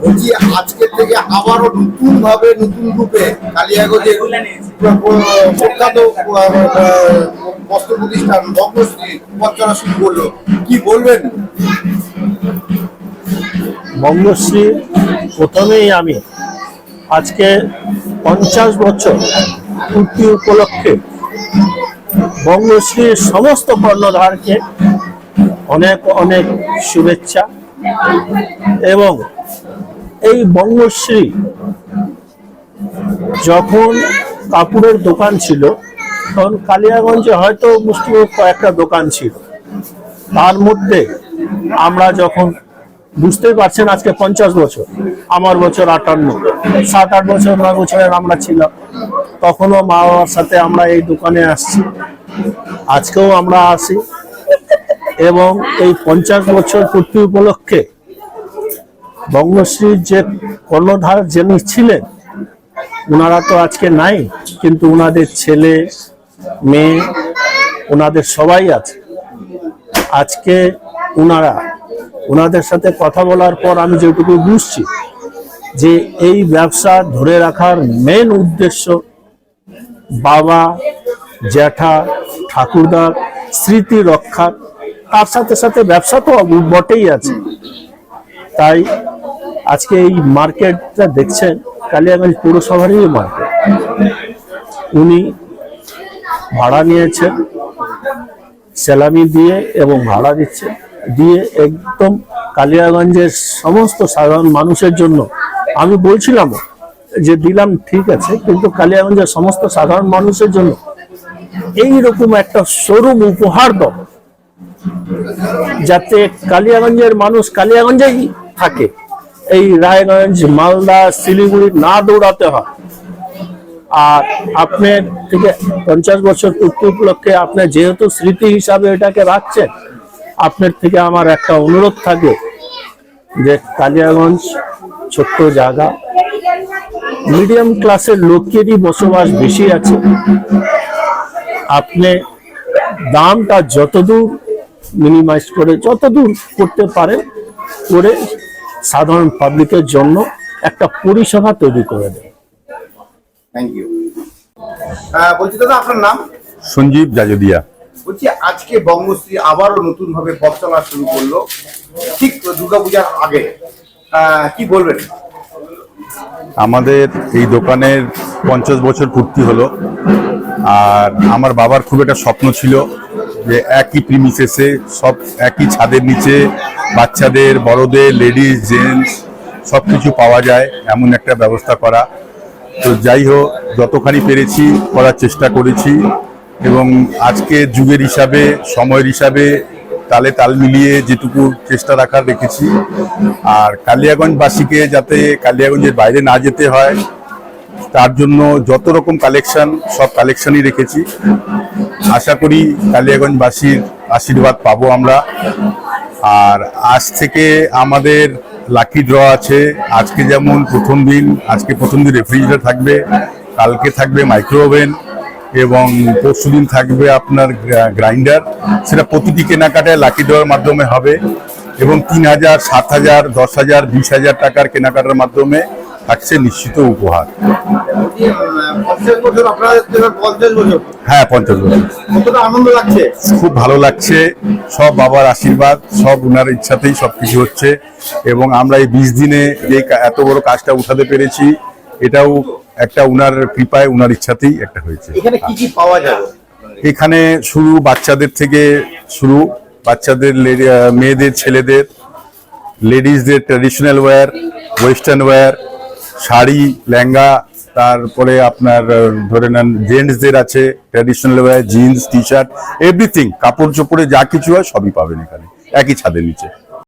বলছি আজকে থেকে আবারও নতুন ভাবে নতুন রূপে প্র- প্রখ্যাত বস্ত্র প্রতিষ্ঠান বঙ্গশ্রী পথ শুরু করল। কি বলবেন? বঙ্গশ্রী প্রথমেই আমি আজকে পঞ্চাশ বছর পূর্তি উপলক্ষে বঙ্গশ্রীর সমস্ত কর্ণধারকে অনেক অনেক শুভেচ্ছা। এবং এই বঙ্গশ্রী যখন কাপড়ের দোকান ছিল, তখন কালিয়াগঞ্জে হয়তো মুসলিম কয়েকটা দোকান ছিল। তার মধ্যে আমরা যখন বুঝতেই পারছেন আজকে পঞ্চাশ বছর, আমার বছর আটান্ন, সাত আট বছর নয় বছরের আমরা ছিলাম। তখনও মা বাবার সাথে আমরা এই দোকানে আসছি। আজকেও আমরা আসি। এবং এই পঞ্চাশ বছর পূর্তি উপলক্ষে বঙ্গশ্রীর যে কর্ণধার যিনি ছিলেন ওনারা তো আজকে নাই, কিন্তু ওনাদের ছেলে, মেয়ে ওনাদের সবাই আছে। আজকে ওনারা ওনাদের সাথে কথা বলার পর আমি যেটুকু বুঝছি, যে এই ব্যবসা ধরে রাখার মেন উদ্দেশ্য বাবা, জ্যাঠা, ঠাকুরদার, স্মৃতি রক্ষা তার সাথে সাথে ব্যবসা তো বটেই আছে। তাই আজকে এই মার্কেটটা দেখছেন, কালিয়াগঞ্জ পৌরসভারই মার্কেট। উনি ভাড়া নিয়েছেন সেলামি দিয়ে এবং ভাড়া দিচ্ছে, দিয়ে একদম কালিয়াগঞ্জের সমস্ত সাধারণ মানুষের জন্য। আমি বলছিলাম যে দিলাম ঠিক আছে, কিন্তু কালিয়াগঞ্জের সমস্ত সাধারণ মানুষের জন্য এই রকম একটা শোরুম উপহার দাও। যাতে কালিয়াগঞ্জের মানুষ কালিয়াগঞ্জেই থাকে। এই রায়গঞ্জ, মালদা, শিলিগুড়ি না দৌড়াতে হয়। আর আপনার থেকে পঞ্চাশ বছর পূর্তি উপলক্ষে আপনার যেহেতু স্মৃতি হিসাবে এটাকে রাখছেন, আপনার থেকে আমার একটা অনুরোধ থাকে যে কালিয়াগঞ্জ ছোট্ট জায়গা। মিডিয়াম ক্লাসের লোকেরই বসবাস বেশি আছে। আপনি দামটা যতদূর মিনিমাইজ করে যতদূর করতে পারেন করে সাধারণ পাবলিকের জন্য একটা পরিষেবা তৈরি করে দেন থ্যাংক ইউ বলছি দাদা আপনার নাম? সঞ্জীব জাজদিয়া। বলছি আজকে বঙ্গশ্রী আবারও নতুন ভাবে পথ চলা শুরু করল। ঠিক দুর্গাপূজার আগে কি বলবেন? আমাদের এই দোকানের পঞ্চাশ বছর পূর্তি হলো আর আমার বাবার খুব একটা স্বপ্ন ছিল যে একই প্রিমিসেসে সব একই ছাদের নিচে, বাচ্চাদের, বড়দের লেডিস জেন্টস সব কিছু পাওয়া যায় এমন একটা ব্যবস্থা করা। তো যাই হোক, যতখানি পেরেছি করার চেষ্টা করেছি এবং আজকে যুগের হিসাবে, সময়ের হিসাবে তালে তাল মিলিয়ে যেটুকু চেষ্টা রাখার রেখেছি। আর কালিয়াগঞ্জবাসীকে যাতে কালিয়াগঞ্জের বাইরে না যেতে হয় তার জন্য যত রকম কালেকশন সব কালেকশনই রেখেছি। আশা করি কালিয়াগঞ্জবাসীর আশীর্বাদ পাবো আমরা। আর আজ থেকে আমাদের লাকি ড্র আছে। আজকে যেমন প্রথম দিন, আজকে প্রথম দিন রেফ্রিজারেটর থাকবে, কালকে থাকবে মাইক্রো ওভেন এবং পরশু দিন থাকবে আপনার গ্রাইন্ডার সেটা প্রতিটি কেনাকাটায় লাকি ড্রয়ের মাধ্যমে হবে এবং তিন হাজার, সাত হাজার, দশ হাজার, বিশ হাজার টাকার কেনাকাটার মাধ্যমে থাকছে নিশ্চিত উপহার। হ্যাঁ পঞ্চাশ বছর। আনন্দ লাগছে? খুব ভালো লাগছে। সব বাবার আশীর্বাদ সব উনার ইচ্ছাতেই সবকিছু হচ্ছে। এবং আমরা এই বিশ দিনে যে এত বড় কাজটা উঠাতে পেরেছি এটাও একটা উনার কৃপায় উনার ইচ্ছাতেই একটা হয়েছে। এখানে কি কি পাওয়া যাবে? এখানে শুরু বাচ্চাদের থেকে শুরু বাচ্চাদের মেয়েদের ছেলেদের লেডিসদের traditional wear western wear sari, lehenga, তারপরে আপনার ধরে নেন জেন্টসদের আছে traditional jeans T shirt everything কাপড় চোপড়ে যা কিছু হয় সবই পাবেন এখানে, একই ছাদের নিচে।